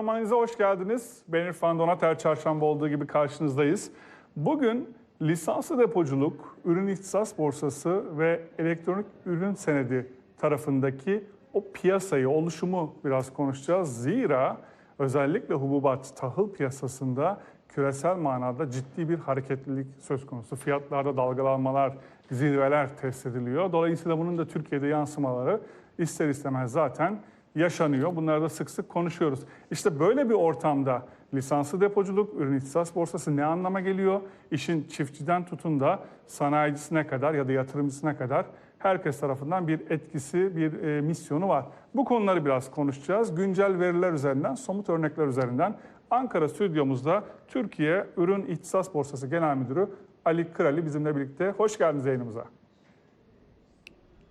Panoramanize hoş geldiniz. Ben İrfan Donat her çarşamba olduğu gibi karşınızdayız. Bugün lisanslı depoculuk, ürün ihtisas borsası ve elektronik ürün senedi tarafındaki o piyasayı, oluşumu biraz konuşacağız. Zira özellikle hububat, tahıl piyasasında küresel manada ciddi bir hareketlilik söz konusu. Fiyatlarda dalgalanmalar, zirveler test ediliyor. Dolayısıyla bunun da Türkiye'de yansımaları ister istemez zaten yaşanıyor. Bunları da sık sık konuşuyoruz. İşte böyle bir ortamda lisanslı depoculuk, ürün ihtisas borsası ne anlama geliyor? İşin çiftçiden tutun da sanayicisine kadar ya da yatırımcısına kadar herkes tarafından bir etkisi, bir e, misyonu var. Bu konuları biraz konuşacağız. Güncel veriler üzerinden, somut örnekler üzerinden Ankara stüdyomuzda Türkiye Ürün İhtisas Borsası Genel Müdürü Ali Kırali bizimle birlikte. Hoş geldiniz yayınımıza.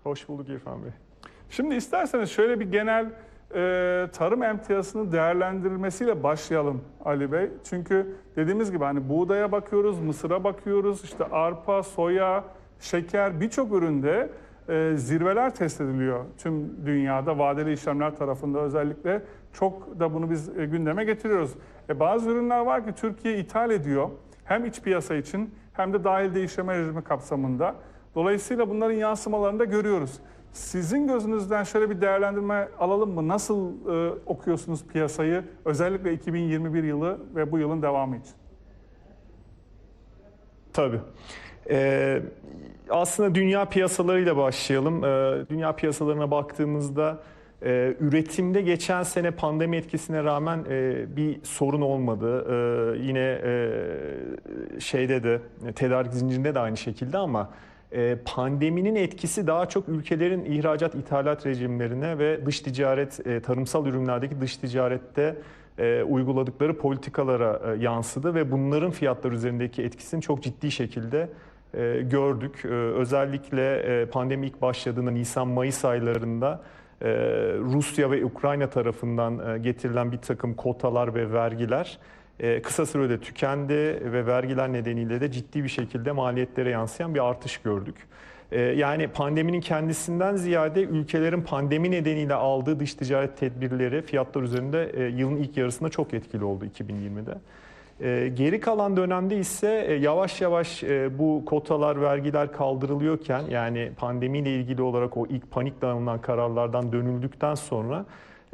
Hoş bulduk İrfan Bey. Şimdi isterseniz şöyle bir genel e, tarım emtiyasının değerlendirilmesiyle başlayalım Ali Bey. Çünkü dediğimiz gibi hani buğdaya bakıyoruz, mısıra bakıyoruz, işte arpa, soya, şeker birçok üründe e, zirveler test ediliyor tüm dünyada vadeli işlemler tarafında özellikle çok da bunu biz e, gündeme getiriyoruz. E, bazı ürünler var ki Türkiye ithal ediyor hem iç piyasa için hem de dahil değiştirme rejimi kapsamında. Dolayısıyla bunların yansımalarını da görüyoruz. Sizin gözünüzden şöyle bir değerlendirme alalım mı? Nasıl e, okuyorsunuz piyasayı özellikle 2021 yılı ve bu yılın devamı için? Tabii. Ee, aslında dünya piyasalarıyla başlayalım. Ee, dünya piyasalarına baktığımızda e, üretimde geçen sene pandemi etkisine rağmen e, bir sorun olmadı. Ee, yine e, şeyde de tedarik zincirinde de aynı şekilde ama e, pandeminin etkisi daha çok ülkelerin ihracat ithalat rejimlerine ve dış ticaret e, tarımsal ürünlerdeki dış ticarette e, uyguladıkları politikalara e, yansıdı ve bunların fiyatlar üzerindeki etkisini çok ciddi şekilde gördük. E, özellikle pandemi ilk başladığında Nisan-Mayıs aylarında Rusya ve Ukrayna tarafından getirilen bir takım kotalar ve vergiler kısa sürede tükendi ve vergiler nedeniyle de ciddi bir şekilde maliyetlere yansıyan bir artış gördük. E, Yani pandeminin kendisinden ziyade ülkelerin pandemi nedeniyle aldığı dış ticaret tedbirleri fiyatlar üzerinde e, yılın ilk yarısında çok etkili oldu 2020'de. E, Geri kalan dönemde ise e, yavaş yavaş e, bu kotalar, vergiler kaldırılıyorken yani pandemiyle ilgili olarak o ilk panikle alınan kararlardan dönüldükten sonra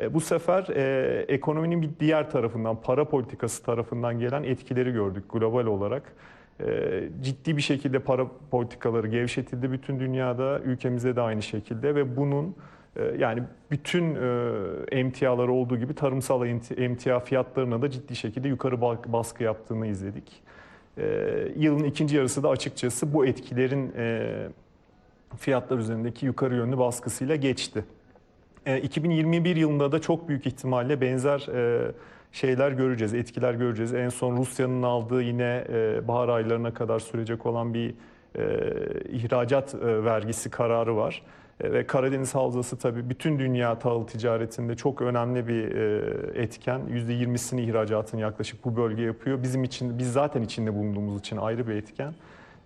e, bu sefer e, ekonominin bir diğer tarafından, para politikası tarafından gelen etkileri gördük global olarak. E, ciddi bir şekilde para politikaları gevşetildi bütün dünyada, ülkemizde de aynı şekilde ve bunun yani bütün e, emtiaları olduğu gibi tarımsal emti- emtia fiyatlarına da ciddi şekilde yukarı ba- baskı yaptığını izledik. Yılın ikinci yarısı da açıkçası bu etkilerin fiyatlar üzerindeki yukarı yönlü baskısıyla geçti. E, 2021 yılında da çok büyük ihtimalle benzer e, şeyler göreceğiz, etkiler göreceğiz. En son Rusya'nın aldığı yine e, bahar aylarına kadar sürecek olan bir e, ihracat e, vergisi kararı var. E, Ve Karadeniz Havzası tabii bütün dünya tahıl ticaretinde çok önemli bir e, etken. %20'sini ihracatın yaklaşık bu bölge yapıyor. Bizim için, biz zaten içinde bulunduğumuz için ayrı bir etken.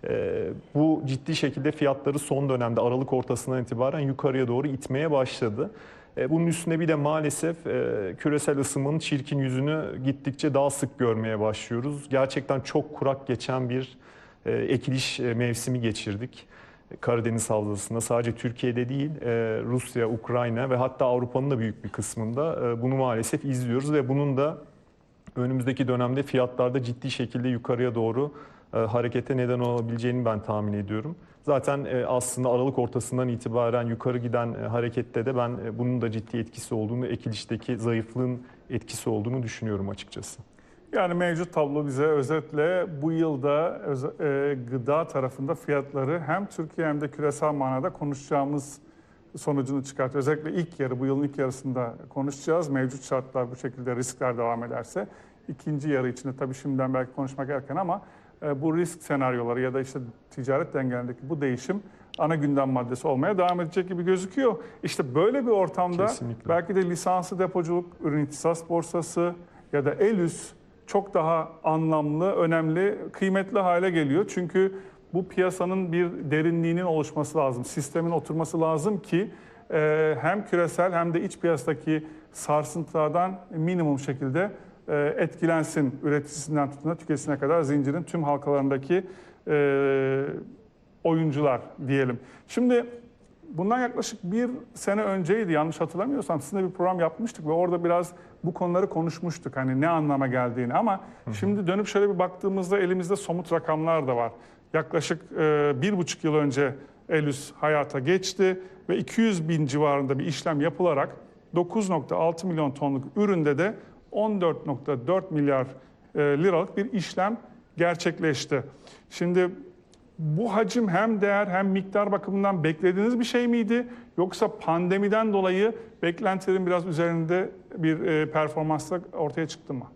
E, Bu ciddi şekilde fiyatları son dönemde Aralık ortasından itibaren yukarıya doğru itmeye başladı. E, Bunun üstüne bir de maalesef e, küresel ısınmanın çirkin yüzünü gittikçe daha sık görmeye başlıyoruz. Gerçekten çok kurak geçen bir e, ekiliş e, mevsimi geçirdik. Karadeniz Havzası'nda sadece Türkiye'de değil Rusya, Ukrayna ve hatta Avrupa'nın da büyük bir kısmında bunu maalesef izliyoruz ve bunun da önümüzdeki dönemde fiyatlarda ciddi şekilde yukarıya doğru e, harekete neden olabileceğini ben tahmin ediyorum. Zaten e, aslında Aralık ortasından itibaren yukarı giden e, harekette de ben bunun da ciddi etkisi olduğunu, ekilişteki zayıflığın etkisi olduğunu düşünüyorum açıkçası. Yani mevcut tablo bize özetle bu yılda e, gıda tarafında fiyatları hem Türkiye hem de küresel manada konuşacağımız sonucunu çıkartıyor. Özellikle ilk yarı, bu yılın ilk yarısında konuşacağız. Mevcut şartlar bu şekilde riskler devam ederse. ikinci yarı içinde tabii şimdiden belki konuşmak erken ama bu risk senaryoları ya da işte ticaret dengelerindeki bu değişim ana gündem maddesi olmaya devam edecek gibi gözüküyor. İşte böyle bir ortamda Kesinlikle. belki de lisanslı depoculuk, ürün ihtisas borsası ya da ELÜS çok daha anlamlı, önemli, kıymetli hale geliyor. Çünkü bu piyasanın bir derinliğinin oluşması lazım, sistemin oturması lazım ki e, hem küresel hem de iç piyasadaki sarsıntılardan minimum şekilde e, etkilensin üreticisinden tutun da tüketicisine kadar zincirin tüm halkalarındaki e, oyuncular diyelim. Şimdi bundan yaklaşık bir sene önceydi yanlış hatırlamıyorsam sizinle bir program yapmıştık ve orada biraz bu konuları konuşmuştuk. Hani ne anlama geldiğini ama şimdi dönüp şöyle bir baktığımızda elimizde somut rakamlar da var. Yaklaşık e, bir buçuk yıl önce Elüs hayata geçti ve 200 bin civarında bir işlem yapılarak 9.6 milyon tonluk üründe de 14.4 milyar e, liralık bir işlem gerçekleşti. Şimdi bu hacim hem değer hem miktar bakımından beklediğiniz bir şey miydi? Yoksa pandemiden dolayı beklentilerin biraz üzerinde bir e, performansla ortaya çıktı mı?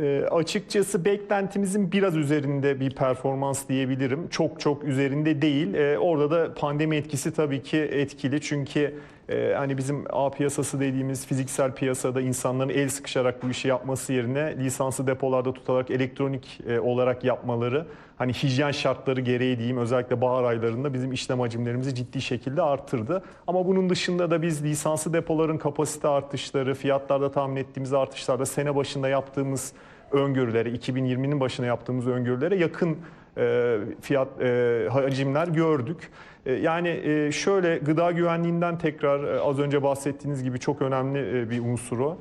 E, açıkçası beklentimizin biraz üzerinde bir performans diyebilirim. Çok çok üzerinde değil. E, orada da pandemi etkisi tabii ki etkili. Çünkü e, hani bizim A piyasası dediğimiz fiziksel piyasada insanların el sıkışarak bu işi yapması yerine lisansı depolarda tutarak elektronik e, olarak yapmaları hani hijyen şartları gereği diyeyim özellikle bahar aylarında bizim işlem hacimlerimizi ciddi şekilde arttırdı. Ama bunun dışında da biz lisanslı depoların kapasite artışları, fiyatlarda tahmin ettiğimiz artışlarda sene başında yaptığımız öngörülere, 2020'nin başına yaptığımız öngörülere yakın e, fiyat e, hacimler gördük. E, yani e, şöyle gıda güvenliğinden tekrar e, az önce bahsettiğiniz gibi çok önemli bir unsur o. E,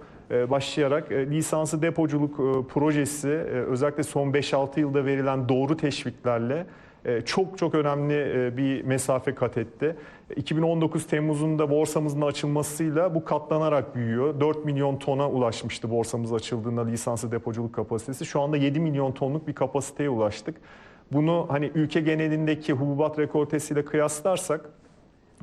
başlayarak e, lisansı depoculuk e, projesi e, özellikle son 5-6 yılda verilen doğru teşviklerle e, çok çok önemli e, bir mesafe kat etti. 2019 Temmuz'unda borsamızın açılmasıyla bu katlanarak büyüyor. 4 milyon tona ulaşmıştı borsamız açıldığında lisanslı depoculuk kapasitesi. Şu anda 7 milyon tonluk bir kapasiteye ulaştık. Bunu hani ülke genelindeki hububat rekoltesiyle kıyaslarsak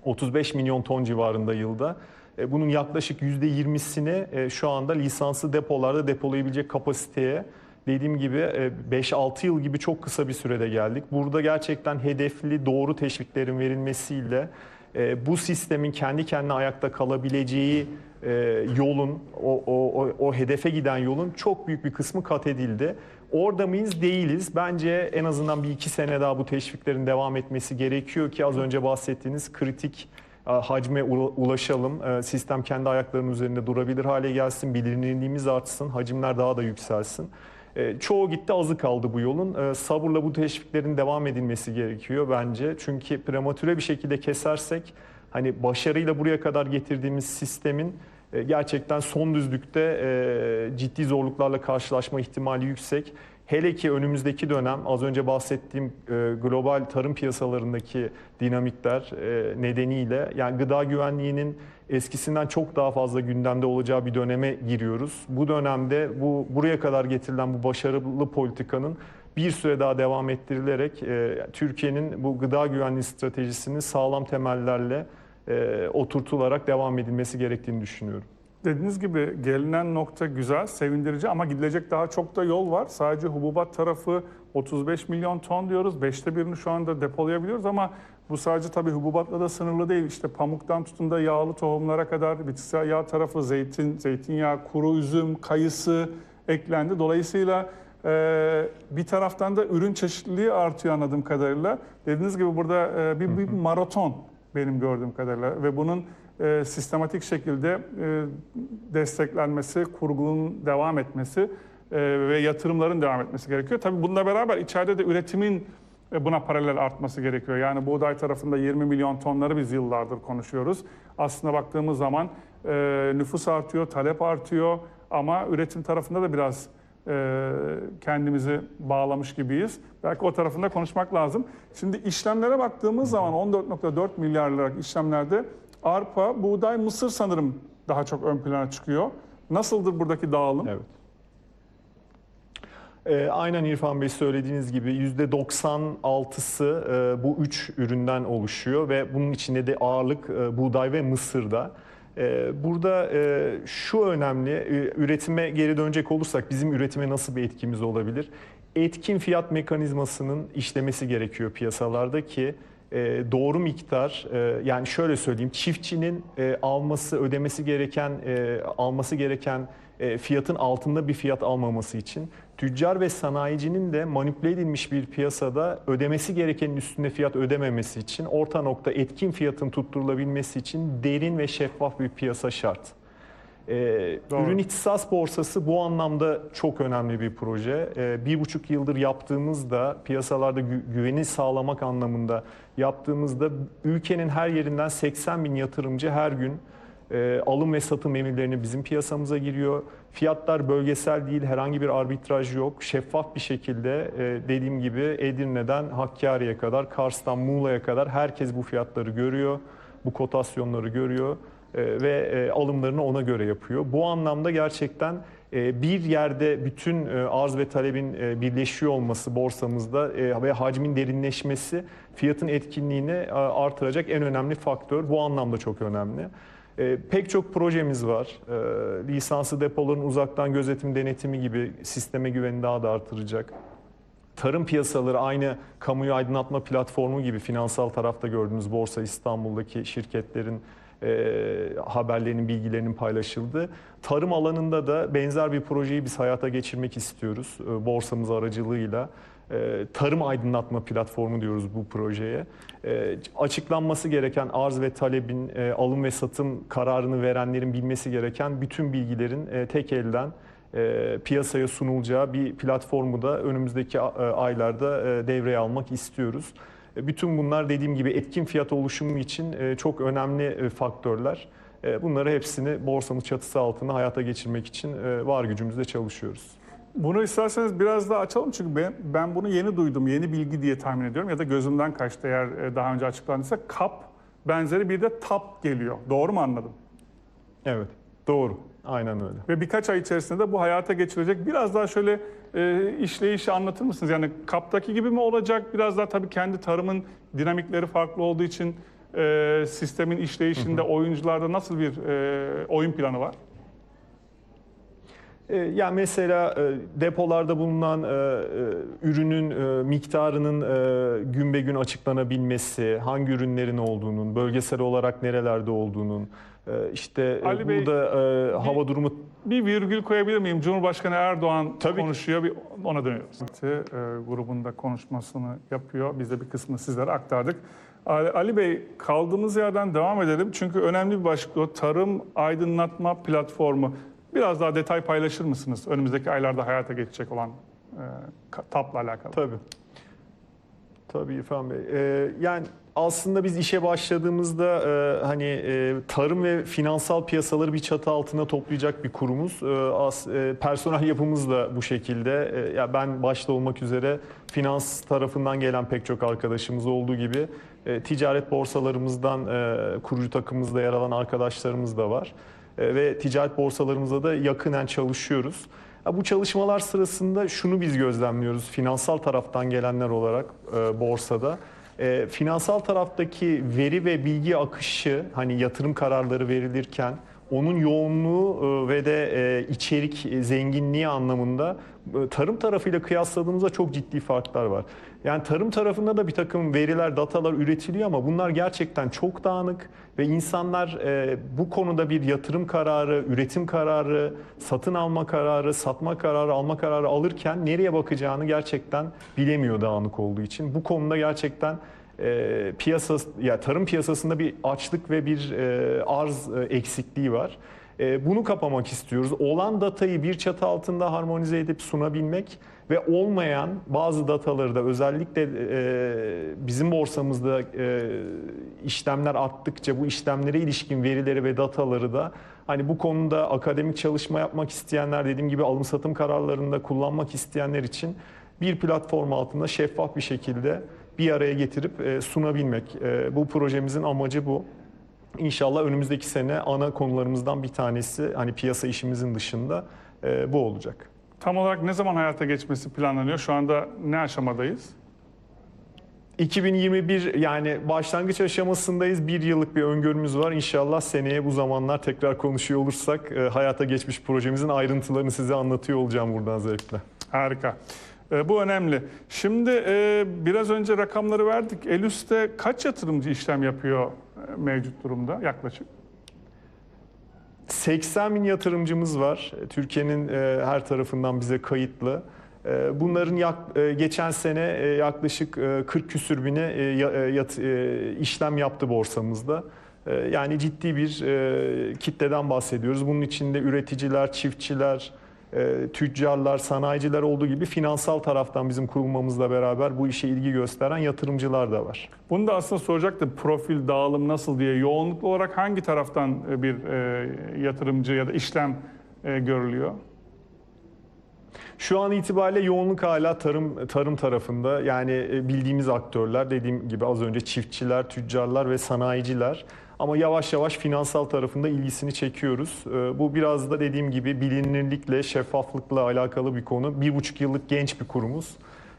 35 milyon ton civarında yılda. E, Bunun yaklaşık %20'sini e, şu anda lisanslı depolarda depolayabilecek kapasiteye dediğim gibi e, 5-6 yıl gibi çok kısa bir sürede geldik. Burada gerçekten hedefli doğru teşviklerin verilmesiyle e, bu sistemin kendi kendine ayakta kalabileceği e, yolun, o, o, o, o hedefe giden yolun çok büyük bir kısmı kat edildi. Orada mıyız? Değiliz. Bence en azından bir iki sene daha bu teşviklerin devam etmesi gerekiyor ki az önce bahsettiğiniz kritik e, hacme ula- ulaşalım. E, Sistem kendi ayaklarının üzerinde durabilir hale gelsin, bilinirliğimiz artsın, hacimler daha da yükselsin. E, Çoğu gitti azı kaldı bu yolun. Sabırla bu teşviklerin devam edilmesi gerekiyor bence. Çünkü prematüre bir şekilde kesersek hani başarıyla buraya kadar getirdiğimiz sistemin e, gerçekten son düzlükte e, ciddi zorluklarla karşılaşma ihtimali yüksek. Hele ki önümüzdeki dönem az önce bahsettiğim e, global tarım piyasalarındaki dinamikler e, nedeniyle yani gıda güvenliğinin eskisinden çok daha fazla gündemde olacağı bir döneme giriyoruz. Bu dönemde bu buraya kadar getirilen bu başarılı politikanın bir süre daha devam ettirilerek e, Türkiye'nin bu gıda güvenliği stratejisinin sağlam temellerle e, oturtularak devam edilmesi gerektiğini düşünüyorum. Dediğiniz gibi gelinen nokta güzel, sevindirici ama gidilecek daha çok da yol var. Sadece hububat tarafı 35 milyon ton diyoruz. Beşte birini şu anda depolayabiliyoruz ama bu sadece tabii hububatla da sınırlı değil. İşte pamuktan tutun da yağlı tohumlara kadar bitkisel yağ tarafı, zeytin, zeytinyağı, kuru üzüm, kayısı eklendi. Dolayısıyla e, bir taraftan da ürün çeşitliliği artıyor anladığım kadarıyla. Dediğiniz gibi burada e, bir, bir maraton benim gördüğüm kadarıyla ve bunun e, sistematik şekilde e, desteklenmesi, kurgunun devam etmesi e, ve yatırımların devam etmesi gerekiyor. Tabii bununla beraber içeride de üretimin e, buna paralel artması gerekiyor. Yani buğday tarafında 20 milyon tonları biz yıllardır konuşuyoruz. Aslında baktığımız zaman e, nüfus artıyor, talep artıyor ama üretim tarafında da biraz e, kendimizi bağlamış gibiyiz. Belki o tarafında konuşmak lazım. Şimdi işlemlere baktığımız zaman 14.4 milyar liralık işlemlerde arpa, buğday, mısır sanırım daha çok ön plana çıkıyor. Nasıldır buradaki dağılım? Evet. Ee, aynen İrfan Bey söylediğiniz gibi %96'sı e, bu üç üründen oluşuyor ve bunun içinde de ağırlık e, buğday ve mısırda. E, burada e, şu önemli, e, üretime geri dönecek olursak bizim üretime nasıl bir etkimiz olabilir? Etkin fiyat mekanizmasının işlemesi gerekiyor piyasalarda ki e, doğru miktar e, yani şöyle söyleyeyim çiftçinin e, alması ödemesi gereken e, alması gereken e, fiyatın altında bir fiyat almaması için tüccar ve sanayicinin de manipüle edilmiş bir piyasada ödemesi gerekenin üstünde fiyat ödememesi için orta nokta etkin fiyatın tutturulabilmesi için derin ve şeffaf bir piyasa şart. Doğru. ürün ihtisas borsası bu anlamda çok önemli bir proje. Ee, bir buçuk yıldır yaptığımızda piyasalarda gü- güveni sağlamak anlamında yaptığımızda ülkenin her yerinden 80 bin yatırımcı her gün e, alım ve satım emirlerini bizim piyasamıza giriyor. Fiyatlar bölgesel değil, herhangi bir arbitraj yok. Şeffaf bir şekilde e, dediğim gibi Edirne'den Hakkari'ye kadar, Kars'tan Muğla'ya kadar herkes bu fiyatları görüyor. Bu kotasyonları görüyor e, ve e, alımlarını ona göre yapıyor. Bu anlamda gerçekten e, bir yerde bütün e, arz ve talebin e, birleşiyor olması borsamızda e, ve hacmin derinleşmesi fiyatın etkinliğini e, artıracak en önemli faktör. Bu anlamda çok önemli. E, Pek çok projemiz var. E, Lisanslı depoların uzaktan gözetim denetimi gibi sisteme güveni daha da artıracak. Tarım piyasaları aynı kamuyu aydınlatma platformu gibi finansal tarafta gördüğümüz Borsa İstanbul'daki şirketlerin e, haberlerinin, bilgilerinin paylaşıldığı. Tarım alanında da benzer bir projeyi biz hayata geçirmek istiyoruz e, borsamız aracılığıyla. E, tarım aydınlatma platformu diyoruz bu projeye. E, açıklanması gereken arz ve talebin, e, alım ve satım kararını verenlerin bilmesi gereken bütün bilgilerin e, tek elden e, piyasaya sunulacağı bir platformu da önümüzdeki e, aylarda e, devreye almak istiyoruz. E, Bütün bunlar dediğim gibi etkin fiyat oluşumu için e, çok önemli e, faktörler. Bunları hepsini borsamız çatısı altında hayata geçirmek için var gücümüzle çalışıyoruz. Bunu isterseniz biraz daha açalım çünkü ben, ben bunu yeni duydum, yeni bilgi diye tahmin ediyorum ya da gözümden kaçtı eğer daha önce açıklandıysa. KAP benzeri bir de TAP geliyor. Doğru mu anladım? Evet, doğru. Aynen öyle. Ve birkaç ay içerisinde de bu hayata geçirecek. Biraz daha şöyle e, işleyişi anlatır mısınız? Yani KAP'taki gibi mi olacak? Biraz daha tabii kendi tarımın dinamikleri farklı olduğu için e, sistemin işleyişinde oyuncularda nasıl bir e, oyun planı var? E, Yani mesela e, depolarda bulunan e, ürünün miktarının gün be gün açıklanabilmesi, hangi ürünlerin olduğunun, bölgesel olarak nerelerde olduğunun, işte e, Ali Bey, burada e, hava durumu Bir virgül koyabilir miyim? Cumhurbaşkanı Erdoğan Tabii ki. konuşuyor. Bir ona dönüyoruz. E, grubunda konuşmasını yapıyor. Biz de bir kısmını sizlere aktardık. Ali, Ali Bey kaldığımız yerden devam edelim. Çünkü önemli bir başlık o. Tarım Aydınlatma Platformu. Biraz daha detay paylaşır mısınız? Önümüzdeki aylarda hayata geçecek olan e, TAP'la alakalı. Tabii. Tabii İrfan Bey. Ee, yani aslında biz işe başladığımızda e, hani e, tarım ve finansal piyasaları bir çatı altına toplayacak bir kurumuz. E, as, e, personel yapımız da bu şekilde. E, ya ben başta olmak üzere finans tarafından gelen pek çok arkadaşımız olduğu gibi e, ticaret borsalarımızdan e, kurucu takımımızda yer alan arkadaşlarımız da var. E, ve ticaret borsalarımızda da yakinen çalışıyoruz. Ya bu çalışmalar sırasında şunu biz gözlemliyoruz finansal taraftan gelenler olarak e, borsada. E, finansal taraftaki veri ve bilgi akışı hani yatırım kararları verilirken onun yoğunluğu e, ve de e, içerik zenginliği anlamında e, tarım tarafıyla kıyasladığımızda çok ciddi farklar var. Yani tarım tarafında da bir takım veriler, datalar üretiliyor ama bunlar gerçekten çok dağınık ve insanlar bu konuda bir yatırım kararı, üretim kararı, satın alma kararı, satma kararı, alma kararı alırken nereye bakacağını gerçekten bilemiyor dağınık olduğu için. Bu konuda gerçekten e, piyasa ya tarım piyasasında bir açlık ve bir e, arz e, eksikliği var. E, bunu kapamak istiyoruz. Olan datayı bir çatı altında harmonize edip sunabilmek ve olmayan bazı dataları da özellikle e, bizim borsamızda e, işlemler arttıkça bu işlemlere ilişkin verileri ve dataları da hani bu konuda akademik çalışma yapmak isteyenler dediğim gibi alım satım kararlarında kullanmak isteyenler için bir platform altında şeffaf bir şekilde bir araya getirip e, sunabilmek. E, bu projemizin amacı bu. İnşallah önümüzdeki sene ana konularımızdan bir tanesi hani piyasa işimizin dışında e, bu olacak. Tam olarak ne zaman hayata geçmesi planlanıyor? Şu anda ne aşamadayız? 2021 yani başlangıç aşamasındayız. Bir yıllık bir öngörümüz var. İnşallah seneye bu zamanlar tekrar konuşuyor olursak e, hayata geçmiş projemizin ayrıntılarını size anlatıyor olacağım buradan zevkle. Harika. E, bu önemli. Şimdi e, biraz önce rakamları verdik. Elüs'te kaç yatırımcı işlem yapıyor e, mevcut durumda yaklaşık? 80 bin yatırımcımız var. Türkiye'nin e, her tarafından bize kayıtlı. E, Bunların yak- e, geçen sene e, yaklaşık e, 40 küsür bine e, ya- e, yat- e, işlem yaptı borsamızda. E, Yani ciddi bir e, kitleden bahsediyoruz. Bunun içinde üreticiler, çiftçiler, e, tüccarlar, sanayiciler olduğu gibi finansal taraftan bizim kurulmamızla beraber bu işe ilgi gösteren yatırımcılar da var. Bunu da aslında soracaktım. Profil, dağılım nasıl diye. Yoğunluklu olarak hangi taraftan e, bir e, yatırımcı ya da işlem e, görülüyor? Şu an itibariyle yoğunluk hala tarım tarım tarafında. Yani e, bildiğimiz aktörler dediğim gibi az önce çiftçiler, tüccarlar ve sanayiciler. Ama yavaş yavaş finansal tarafında ilgisini çekiyoruz. E, Bu biraz da dediğim gibi bilinirlikle, şeffaflıkla alakalı bir konu. Bir buçuk yıllık genç bir kurumuz.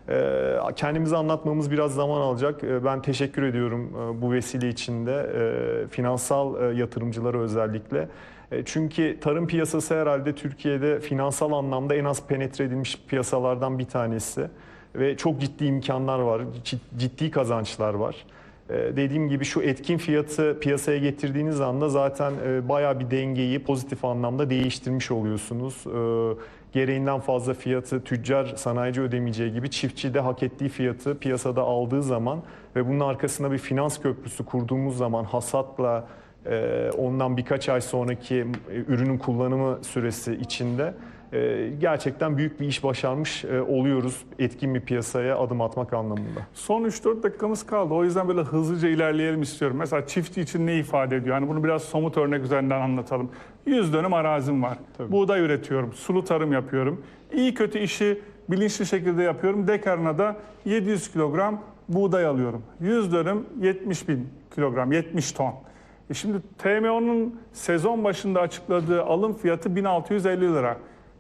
E, Kendimizi anlatmamız biraz zaman alacak. Ben teşekkür ediyorum bu vesile içinde finansal yatırımcılara özellikle. E, Çünkü tarım piyasası herhalde Türkiye'de finansal anlamda en az penetre edilmiş piyasalardan bir tanesi. Ve çok ciddi imkanlar var, cid- ciddi kazançlar var. E, Dediğim gibi şu etkin fiyatı piyasaya getirdiğiniz anda zaten e, bayağı bir dengeyi pozitif anlamda değiştirmiş oluyorsunuz. Gereğinden fazla fiyatı tüccar sanayici ödemeyeceği gibi çiftçi de hak ettiği fiyatı piyasada aldığı zaman ve bunun arkasına bir finans köprüsü kurduğumuz zaman hasatla ondan birkaç ay sonraki e, ürünün kullanımı süresi içinde e, gerçekten büyük bir iş başarmış e, oluyoruz etkin bir piyasaya adım atmak anlamında. Son 3-4 dakikamız kaldı. O yüzden böyle hızlıca ilerleyelim istiyorum. Mesela çiftçi için ne ifade ediyor? Hani bunu biraz somut örnek üzerinden anlatalım. 100 dönüm arazim var. Tabii. Buğday üretiyorum, sulu tarım yapıyorum. İyi kötü işi bilinçli şekilde yapıyorum. Dekarına da 700 kilogram buğday alıyorum. 100 dönüm 70 bin kilogram, 70 ton. E şimdi TMO'nun sezon başında açıkladığı alım fiyatı 1650 lira.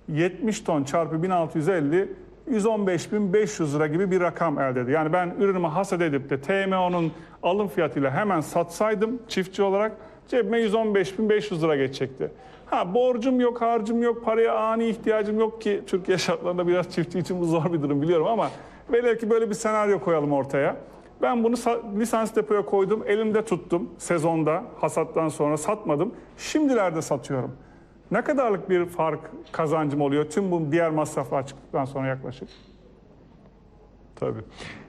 70 ton çarpı 1650 115.500 lira gibi bir rakam elde ediyor. Yani ben ürünümü hasat edip de TMO'nun alım fiyatıyla hemen satsaydım çiftçi olarak cebime 115.500 lira geçecekti. Ha borcum yok, harcım yok, paraya ani ihtiyacım yok ki Türkiye şartlarında biraz çiftçi için bu zor bir durum biliyorum ama velev ki böyle bir senaryo koyalım ortaya. Ben bunu sa- lisans depoya koydum, elimde tuttum sezonda, hasattan sonra satmadım. Şimdilerde satıyorum. Ne kadarlık bir fark kazancım oluyor tüm bu diğer masraflar çıktıktan sonra yaklaşık? Tabii.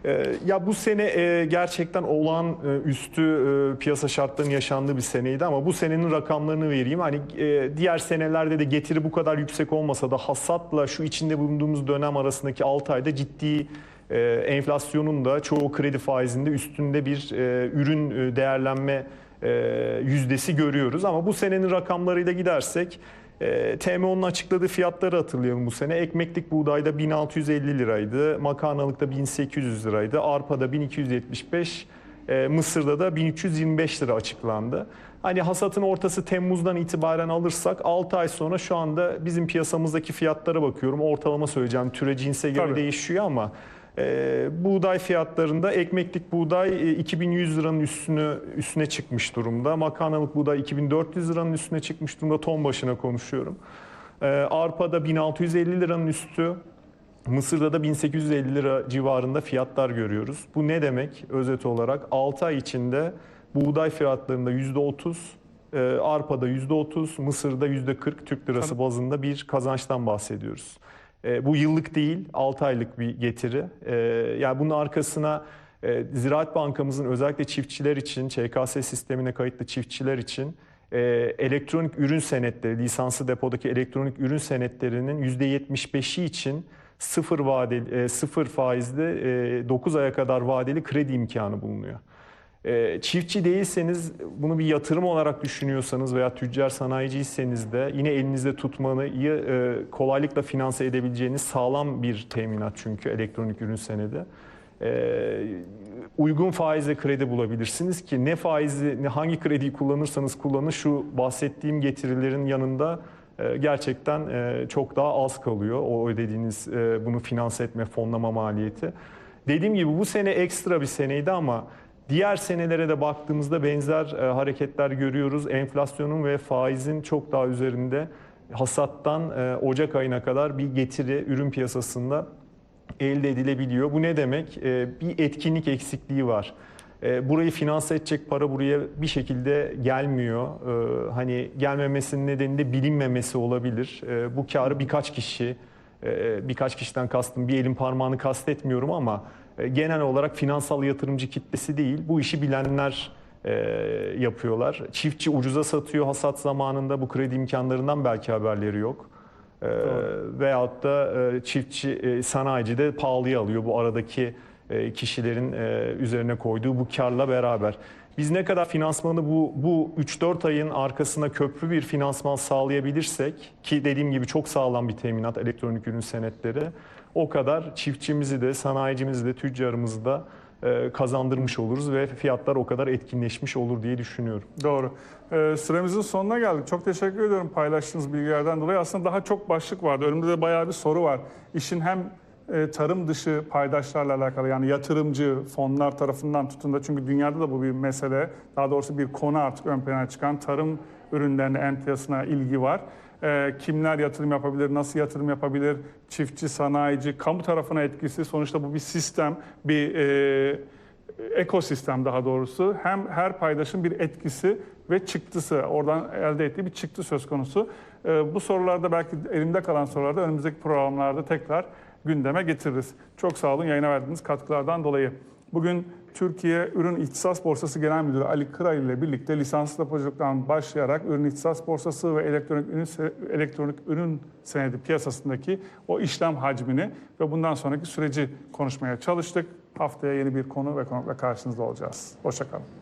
Ee, ya bu sene e, gerçekten olağan e, üstü e, piyasa şartlarının yaşandığı bir seneydi ama bu senenin rakamlarını vereyim. Hani e, diğer senelerde de getiri bu kadar yüksek olmasa da hasatla şu içinde bulunduğumuz dönem arasındaki 6 ayda ciddi e, enflasyonun da çoğu kredi faizinde üstünde bir e, ürün e, değerlenme e, yüzdesi görüyoruz. Ama bu senenin rakamlarıyla gidersek e, TMO'nun açıkladığı fiyatları hatırlayalım bu sene. Ekmeklik buğdayda 1650 liraydı, makarnalıkta 1800 liraydı, arpada 1275, e, Mısır'da da 1325 lira açıklandı. Hani hasatın ortası Temmuz'dan itibaren alırsak 6 ay sonra şu anda bizim piyasamızdaki fiyatlara bakıyorum. Ortalama söyleyeceğim türe cinse göre Tabii. değişiyor ama e, buğday fiyatlarında ekmeklik buğday e, 2100 liranın üstüne üstüne çıkmış durumda. Makarnalık buğday 2400 liranın üstüne çıkmış durumda. Ton başına konuşuyorum. E, arpada 1650 liranın üstü. Mısır'da da 1850 lira civarında fiyatlar görüyoruz. Bu ne demek? Özet olarak 6 ay içinde buğday fiyatlarında %30, e, arpada %30, Mısır'da %40 Türk lirası bazında bir kazançtan bahsediyoruz. E, bu yıllık değil, 6 aylık bir getiri. E, yani bunun arkasına e, Ziraat Bankamızın özellikle çiftçiler için, ÇKS sistemine kayıtlı çiftçiler için e, elektronik ürün senetleri, lisanslı depodaki elektronik ürün senetlerinin %75'i için sıfır vadeli, e, sıfır faizli e, 9 aya kadar vadeli kredi imkanı bulunuyor. E, Çiftçi değilseniz bunu bir yatırım olarak düşünüyorsanız veya tüccar sanayiciyseniz de yine elinizde tutmayı e, kolaylıkla finanse edebileceğiniz sağlam bir teminat çünkü elektronik ürün senedi. E, uygun faizle kredi bulabilirsiniz ki ne faizi ne hangi krediyi kullanırsanız kullanın şu bahsettiğim getirilerin yanında e, gerçekten e, çok daha az kalıyor o ödediğiniz e, bunu finanse etme fonlama maliyeti. Dediğim gibi bu sene ekstra bir seneydi ama diğer senelere de baktığımızda benzer e, hareketler görüyoruz. Enflasyonun ve faizin çok daha üzerinde hasattan e, Ocak ayına kadar bir getiri ürün piyasasında elde edilebiliyor. Bu ne demek? E, bir etkinlik eksikliği var. burayı finanse edecek para buraya bir şekilde gelmiyor. Hani gelmemesinin nedeni de bilinmemesi olabilir. Bu karı birkaç kişi, birkaç kişiden kastım bir elin parmağını kastetmiyorum ama genel olarak finansal yatırımcı kitlesi değil. Bu işi bilenler e, yapıyorlar. Çiftçi ucuza satıyor hasat zamanında bu kredi imkanlarından belki haberleri yok. E, veyahut da e, çiftçi, e, sanayici de pahalıya alıyor bu aradaki e, kişilerin e, üzerine koyduğu bu karla beraber. Biz ne kadar finansmanı bu, bu 3-4 ayın arkasına köprü bir finansman sağlayabilirsek ki dediğim gibi çok sağlam bir teminat elektronik ürün senetleri o kadar çiftçimizi de sanayicimizi de tüccarımızı da e, kazandırmış oluruz ve fiyatlar o kadar etkinleşmiş olur diye düşünüyorum. Doğru. Ee, süremizin sonuna geldik. Çok teşekkür ediyorum paylaştığınız bilgilerden dolayı. Aslında daha çok başlık vardı. Önümde de bayağı bir soru var. İşin hem tarım dışı paydaşlarla alakalı yani yatırımcı fonlar tarafından tutun da çünkü dünyada da bu bir mesele. Daha doğrusu bir konu artık ön plana çıkan tarım ürünlerine emtiyasına ilgi var. Ee, kimler yatırım yapabilir, nasıl yatırım yapabilir, çiftçi, sanayici, kamu tarafına etkisi. Sonuçta bu bir sistem, bir e, ekosistem daha doğrusu. Hem her paydaşın bir etkisi ve çıktısı, oradan elde ettiği bir çıktı söz konusu. Ee, bu sorularda belki elimde kalan sorularda önümüzdeki programlarda tekrar gündeme getiririz. Çok sağ olun yayına verdiğiniz katkılardan dolayı. Bugün Türkiye Ürün İhtisas Borsası Genel Müdürü Ali Kıray ile birlikte lisanslı depoculuktan başlayarak ürün ihtisas borsası ve elektronik ürün, elektronik ürün senedi piyasasındaki o işlem hacmini ve bundan sonraki süreci konuşmaya çalıştık. Haftaya yeni bir konu ve konukla karşınızda olacağız. Hoşçakalın.